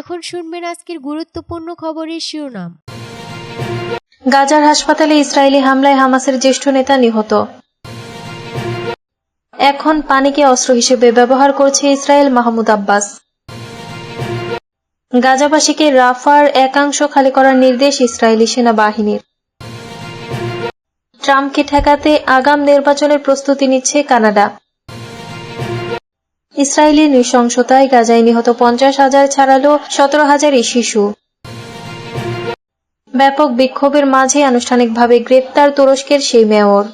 এখন শুনবেন আজকের গুরুত্বপূর্ণ খবরের শিরোনাম। গাজার হাসপাতালে ইসরায়েলি হামলায় হামাসের জ্যেষ্ঠ নেতা নিহত। এখন পানিকে অস্ত্র হিসেবে ব্যবহার করছে ইসরায়েল মাহমুদ আব্বাস। গাজাবাসীকে রাফার একাংশ খালি করার নির্দেশ ইসরায়েলি সেনাবাহিনীর। ট্রাম্পকে ঠেকাতে আগাম নির্বাচনের প্রস্তুতি নিচ্ছে কানাডা। ইসরায়েলি নৃশংসতায় গাজায় নিহত পঞ্চাশ হাজার ছাড়ালো সতেরো হাজারই শিশু। ব্যাপক বিক্ষোভের মাঝে আনুষ্ঠানিকভাবে গ্রেপ্তার তুরস্কের সেই মেয়র।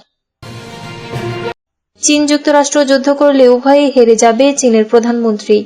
চীন যুক্তরাষ্ট্র যুদ্ধ করলে উভয়েই হেরে যাবে চীনের প্রধানমন্ত্রী।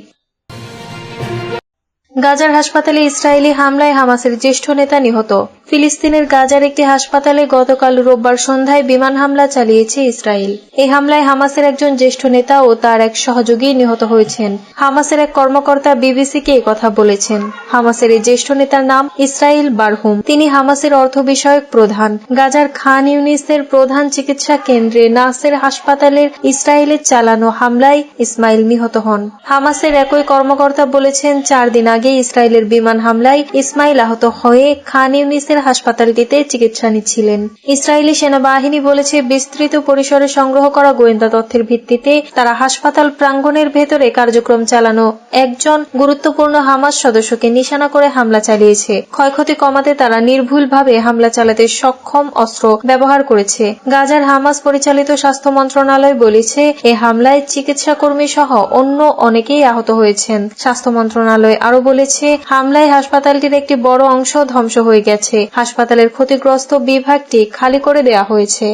গাজার হাসপাতালে ইসরায়েলি হামলায় হামাসের জ্যেষ্ঠ নেতা নিহত। ফিলিস্তিনের গাজার একটি হাসপাতালে গতকাল রোববার সন্ধ্যায় বিমান হামলা চালিয়েছে ইসরায়েল। এই হামলায় হামাসের একজন জ্যেষ্ঠ নেতা ও তার এক সহযোগী নিহত হয়েছেন। হামাসের এক কর্মকর্তা বিবিসিকে কথা বলেছেন। হামাসের এই জ্যেষ্ঠ নেতার নাম ইসরাইল বারহুম। তিনি হামাসের অর্থ বিষয়ক প্রধান। গাজার খান ইউনিসের প্রধান চিকিৎসা কেন্দ্রে নাসের হাসপাতালের ইসরায়েলের চালানো হামলায় ইসমাইল নিহত হন। হামাসের একই কর্মকর্তা বলেছেন, চার দিন আগে ইসরায়েলের বিমান হামলায় ইসমাইল আহত হয়ে খান ইউনিসের হাসপাতালটিতে চিকিৎসা নিচ্ছিলেন। ইসরায়েলি সেনাবাহিনী বলেছে, বিস্তৃত পরিসরে সংগ্রহ করা গোয়েন্দা তথ্যের ভিত্তিতে তারা হাসপাতাল প্রাঙ্গণের ভেতরে কার্যক্রম চালানো। একজন গুরুত্বপূর্ণ হামাস সদস্যকে নিশানা করে হামলা চালিয়েছে। ক্ষয়ক্ষতি কমাতে তারা নির্ভুলভাবে হামলা চালাতে সক্ষম অস্ত্র ব্যবহার করেছে। গাজার হামাস পরিচালিত স্বাস্থ্য মন্ত্রণালয় বলেছে, এ হামলায় চিকিৎসা কর্মী সহ অন্য অনেকেই আহত হয়েছেন। স্বাস্থ্য মন্ত্রণালয় আরও বলেছে, হামলায় হাসপাতালটির একটি বড় অংশ ধ্বংস হয়ে গেছে। হাসপাতালের ক্ষতিগ্রস্ত বিভাগটি খালি করে দেয়া হয়েছে।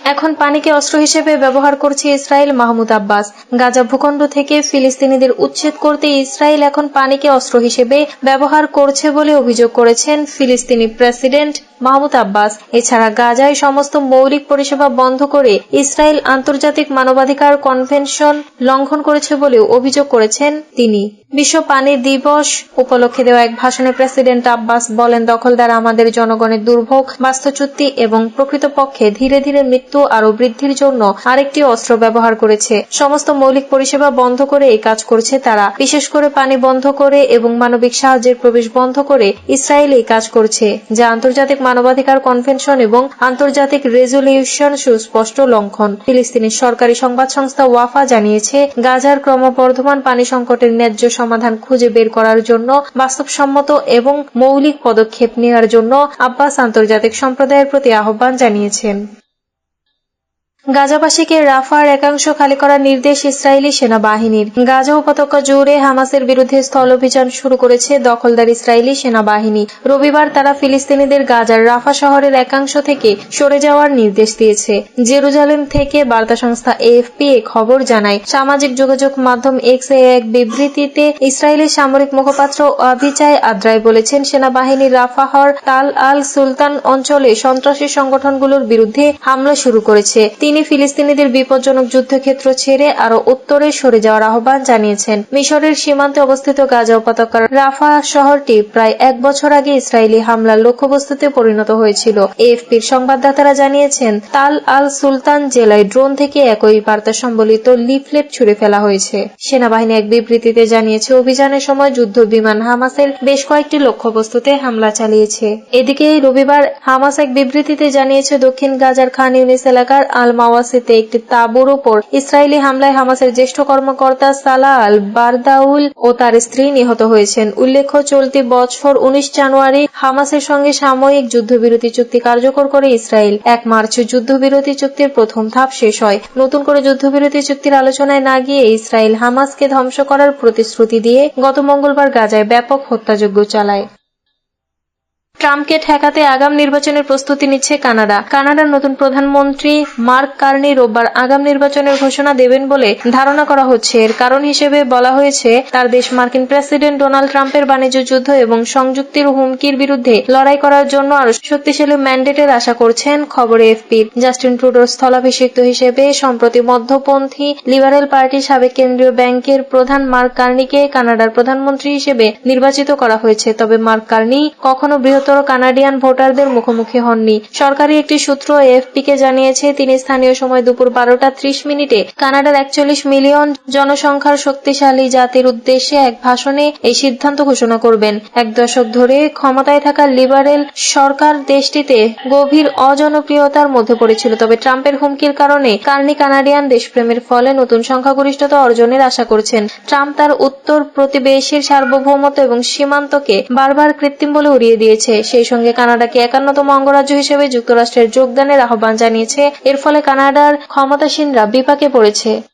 এখন পানিকে অস্ত্র হিসেবে ব্যবহার করছে ইসরায়েল মাহমুদ আব্বাস। গাজা ভূখণ্ড থেকে ফিলিস্তিনিদের উচ্ছেদ করতে ইসরায়েল এখন পানিকে অস্ত্র হিসেবে ব্যবহার করছে বলে অভিযোগ করেছেন ফিলিস্তিনি প্রেসিডেন্ট মাহমুদ আব্বাস। এছাড়া গাজায় সমস্ত মৌলিক পরিষেবা বন্ধ করে ইসরায়েল আন্তর্জাতিক মানবাধিকার কনভেনশন লঙ্ঘন করেছে বলেও অভিযোগ করেছেন তিনি। বিশ্ব পানি দিবস উপলক্ষে দেওয়া এক ভাষণে প্রেসিডেন্ট আব্বাস বলেন, দখলদার আমাদের জনগণের দুর্ভোগ, বাস্তুচ্যুতি এবং প্রকৃতপক্ষে ধীরে ধীরে মৃত্যু আরও বৃদ্ধির জন্য আরেকটি অস্ত্র ব্যবহার করেছে। সমস্ত মৌলিক পরিষেবা বন্ধ করে এই কাজ করছে তারা। বিশেষ করে পানি বন্ধ করে এবং মানবিক সাহায্যের প্রবেশ বন্ধ করে ইসরায়েল এই কাজ করছে, যা আন্তর্জাতিক মানবাধিকার কনভেনশন এবং আন্তর্জাতিক রেজলিউশন সুস্পষ্ট লঙ্ঘন। ফিলিস্তিনের সরকারি সংবাদ সংস্থা ওয়াফা জানিয়েছে, গাজার ক্রমবর্ধমান পানি সংকটের ন্যায্য সমাধান খুঁজে বের করার জন্য, বাস্তবসম্মত এবং মৌলিক পদক্ষেপ নেওয়ার জন্য আব্বাস আন্তর্জাতিক সম্প্রদায়ের প্রতি আহ্বান জানিয়েছেন। গাজাবাসীকে রাফার একাংশ খালি করার নির্দেশ ইসরায়েলি সেনাবাহিনীর। গাজা উপত্যকা জুড়ে হামাসের বিরুদ্ধে স্থল অভিযান শুরু করেছে দখলদার ইসরায়েলি সেনাবাহিনী। রবিবার তারা ফিলিস্তিনিদের গাজার রাফা শহরের একাংশ থেকে সরে যাওয়ার নির্দেশ দিয়েছে। জেরুজালেম থেকে বার্তা সংস্থা এএফপি এ খবর জানায়, সামাজিক যোগাযোগ মাধ্যম এক্স এ এক বিবৃতিতে ইসরায়েলের সামরিক মুখপাত্র অভিচায় আদ্রাই বলেছেন, সেনাবাহিনী রাফাহর তাল আল সুলতান অঞ্চলে সন্ত্রাসী সংগঠনগুলোর বিরুদ্ধে হামলা শুরু করেছে। তিনি ফিলিস্তিনিদের বিপজ্জনক যুদ্ধক্ষেত্র ছেড়ে আরও উত্তরে সরে যাওয়ার আহ্বান জানিয়েছেন। মিশরের সীমান্তে অবস্থিত গাজা উপত্যকার রাফা শহরটি প্রায় এক বছর আগে ইসরায়েলি হামলার লক্ষ্যবস্তুতে পরিণত হয়েছিল। এএফপির সংবাদদাতারা জানিয়েছেন, তাল আল সুলতান জেলায় ড্রোন থেকে একই বার্তা সম্বলিত লিফলেট ছুড়ে ফেলা হয়েছে। সেনাবাহিনী এক বিবৃতিতে জানিয়েছে, অভিযানের সময় যুদ্ধ বিমান হামাসের বেশ কয়েকটি লক্ষ্যবস্তুতে হামলা চালিয়েছে। এদিকে রবিবার হামাস এক বিবৃতিতে জানিয়েছে, দক্ষিণ গাজার খান ইউনিস এলাকার আল মাওয়াসিতে একটি তাঁবুর উপর ইসরায়েলি হামলায় হামাসের জ্যেষ্ঠ কর্মকর্তা সালা আল বারদাউল ও তার স্ত্রী নিহত হয়েছেন। উল্লেখ্য, চলতি বছর উনিশ জানুয়ারি হামাসের সঙ্গে সাময়িক যুদ্ধবিরতি চুক্তি কার্যকর করে ইসরায়েল। এক মার্চ যুদ্ধবিরতি চুক্তির প্রথম ধাপ শেষ হয়। নতুন করে যুদ্ধবিরতি চুক্তির আলোচনায় না গিয়ে ইসরায়েল হামাসকে ধ্বংস করার প্রতিশ্রুতি দিয়ে গত মঙ্গলবার গাজায় ব্যাপক হত্যাযজ্ঞ চালায়। ট্রাম্পকে ঠেকাতে আগাম নির্বাচনের প্রস্তুতি নিচ্ছে কানাডা। কানাডার নতুন প্রধানমন্ত্রী মার্ক কার্নি রোববার আগাম নির্বাচনের ঘোষণা দেবেন বলে ধারণা করা হচ্ছে। এর কারণ হিসেবে বলা হয়েছে, তার দেশ মার্কিন প্রেসিডেন্ট ডোনাল্ড ট্রাম্পের বাণিজ্য যুদ্ধ এবং সংযুক্তির হুমকির বিরুদ্ধে লড়াই করার জন্য আরও শক্তিশালী ম্যান্ডেটের আশা করছেন খবরে এফপির জাস্টিন ট্রুডোর স্থলাভিষিক্ত হিসেবে, সম্প্রতি মধ্যপন্থী লিবারেল পার্টির সাবেক কেন্দ্রীয় ব্যাংকের প্রধান মার্ক কার্নিকে কানাডার প্রধানমন্ত্রী হিসেবে নির্বাচিত করা হয়েছে। তবে মার্ক কার্নি কখনো বৃহৎ উচ্চতর কানাডিয়ান ভোটারদের মুখোমুখি হননি। সরকারি একটি সূত্র এফপিকে জানিয়েছে, তিনি স্থানীয় সময় দুপুর বারোটা ত্রিশ মিনিটে কানাডার একচল্লিশ মিলিয়ন জনসংখ্যার শক্তিশালী জাতির উদ্দেশ্যে এক ভাষণে এই সিদ্ধান্ত ঘোষণা করবেন। এক দশক ধরে ক্ষমতায় থাকা লিবারেল সরকার দেশটিতে গভীর অজনপ্রিয়তার মধ্যে পড়েছিল। তবে ট্রাম্পের হুমকির কারণে কার্নি কানাডিয়ান দেশপ্রেমের ফলে নতুন সংখ্যাগরিষ্ঠতা অর্জনের আশা করছেন। ট্রাম্প তার উত্তর প্রতিবেশীর সার্বভৌমত্ব এবং সীমান্তকে বারবার কৃত্রিম বলে উড়িয়ে দিয়েছে। সেই সঙ্গে কানাডাকে একান্নতম অঙ্গরাজ্য হিসেবে যুক্তরাষ্ট্রের যোগদানের আহ্বান জানিয়েছে। এর ফলে কানাডার ক্ষমতাসীনরা বিপাকে পড়েছে।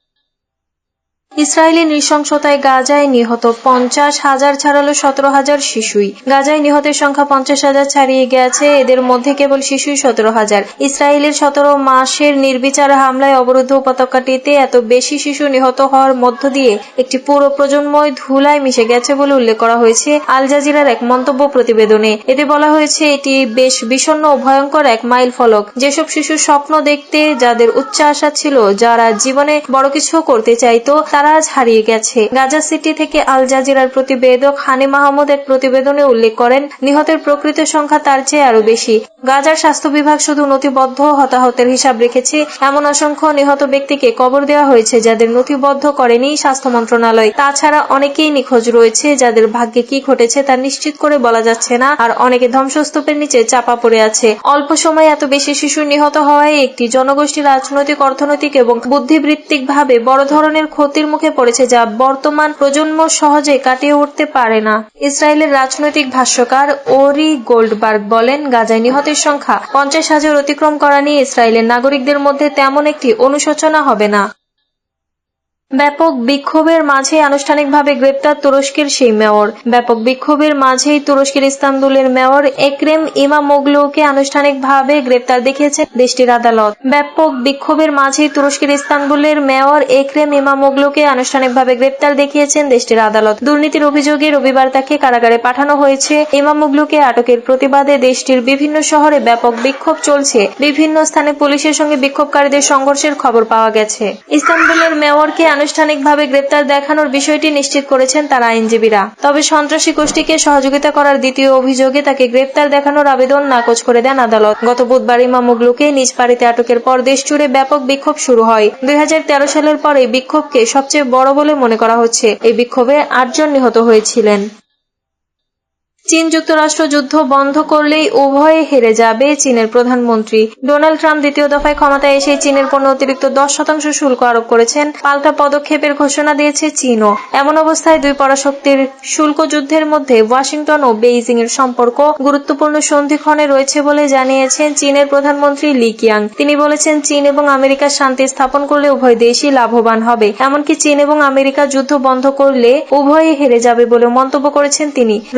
ইসরায়েলি নৃশংসতায় গাজায় নিহত পঞ্চাশ হাজার ছাড়ালো সতেরো হাজার শিশুই। গাজায় নিহতের সংখ্যা পঞ্চাশ হাজার ছাড়িয়ে গেছে। এদের মধ্যে কেবল শিশুই সতেরো হাজার। ইসরায়েলের সতেরো মাসের নির্বিচার হামলায় অবরুদ্ধ উপত্যকাটিতে এত বেশি শিশু নিহত হওয়ার মধ্য দিয়ে একটি পুরো প্রজন্মই ধুলায় মিশে গেছে বলে উল্লেখ করা হয়েছে আল জাজিরার এক মন্তব্য প্রতিবেদনে। এতে বলা হয়েছে, এটি বেশ বিষণ্ণ ও ভয়ঙ্কর এক মাইল ফলক। যেসব শিশু স্বপ্ন দেখতে, যাদের উচ্চ আশা ছিল, যারা জীবনে বড় কিছু করতে চাইতো, তারা আজ হারিয়ে গেছে। গাজা সিটি থেকে আল জাজিরার প্রতিবেদক হানি মাহমুদ এক প্রতিবেদনে উল্লেখ করেন, নিহতের প্রকৃত সংখ্যা তার চেয়ে আরও বেশি। গাজার স্বাস্থ্য বিভাগ শুধু নথিবদ্ধ হতাহতের হিসাব রেখেছে, এমন অসংখ্য নিহত ব্যক্তিকে কবর দেওয়া হয়েছে যাদের নথিবদ্ধ করেনি স্বাস্থ্য মন্ত্রণালয়। তাছাড়া অনেকেই নিখোঁজ রয়েছে, যাদের ভাগ্যে কি ঘটেছে তা নিশ্চিত করে বলা যাচ্ছে না, আর অনেকে ধ্বংসস্তূপের নিচে চাপা পড়ে আছে। অল্প সময়ে এত বেশি শিশু নিহত হওয়ায় একটি জনগোষ্ঠী রাজনৈতিক, অর্থনৈতিক এবং বুদ্ধিবৃত্তিক ভাবে বড় ধরনের ক্ষতির মুখে পড়েছে যা বর্তমান প্রজন্ম সহজে কাটিয়ে উঠতে পারে না। ইসরায়েলের রাজনৈতিক ভাষ্যকার ওরি গোল্ডবার্গ বলেন, গাজায় নিহতের সংখ্যা পঞ্চাশ হাজার অতিক্রম করা নিয়ে ইসরায়েলের নাগরিকদের মধ্যে তেমন একটি অনুশোচনা হবে না। ব্যাপক বিক্ষোভের মাঝে আনুষ্ঠানিকভাবে গ্রেপ্তার তুরস্কের সেই মেয়র। ব্যাপক বিক্ষোভের মাঝেই তুরস্কের ইস্তানবুলের মেয়র একরেম ইমামোগলুকে আনুষ্ঠানিকভাবে গ্রেপ্তার দেখিয়েছে দেশটির আদালত। ব্যাপক বিক্ষোভের মাঝেই তুরস্কের ইস্তানবুলের মেয়র একরেম ইমামোগলুকে আনুষ্ঠানিকভাবে গ্রেপ্তার দেখিয়েছেন দেশটির আদালত। দুর্নীতির অভিযোগে রবিবার তাকে কারাগারে পাঠানো হয়েছে। ইমামোগলুকে আটকের প্রতিবাদে দেশটির বিভিন্ন শহরে ব্যাপক বিক্ষোভ চলছে। বিভিন্ন স্থানে পুলিশের সঙ্গে বিক্ষোভকারীদের সংঘর্ষের খবর পাওয়া গেছে। ইস্তানবুলের মেয়রকে আনুষ্ঠানিকভাবে গ্রেপ্তার দেখানোর বিষয়টি নিশ্চিত করেছেন তার আইনজীবীরা। তবে সন্ত্রাসী গোষ্ঠীকে সহযোগিতা করার দ্বিতীয় অভিযোগে তাকে গ্রেপ্তার দেখানোর আবেদন নাকচ করে দেন আদালত। গত বুধবার ইমামুগলুকে নিজ বাড়িতে আটকের পর দেশ জুড়ে ব্যাপক বিক্ষোভ শুরু হয়। দুই হাজার তেরো সালের পর এই বিক্ষোভকে সবচেয়ে বড় বলে মনে করা হচ্ছে। এই বিক্ষোভে আটজন নিহত হয়েছিলেন। চীন যুক্তরাষ্ট্র যুদ্ধ বন্ধ করলেই উভয়ে হেরে যাবে চীনের প্রধানমন্ত্রী। ডোনাল্ড ট্রাম্প দ্বিতীয় দফায় ক্ষমতায় এসে চীনের পণ্য অতিরিক্ত দশ শতাংশ শুল্ক আরোপ করেছেন। পাল্টা পদক্ষেপের ঘোষণা দিয়েছে চীনও। এমন অবস্থায় দুই পরাশক্তির শুল্ক যুদ্ধের মধ্যে ওয়াশিংটন ও বেইজিং এর সম্পর্ক গুরুত্বপূর্ণ সন্ধিক্ষণে রয়েছে বলে জানিয়েছেন চীনের প্রধানমন্ত্রী লি কিয়াং। তিনি বলেছেন, চীন এবং আমেরিকা শান্তি স্থাপন করলে উভয় দেশই লাভবান হবে। এমনকি চীন এবং আমেরিকা যুদ্ধ বন্ধ করলে উভয়ে হেরে যাবে বলে মন্তব্য করেছেন তিনি।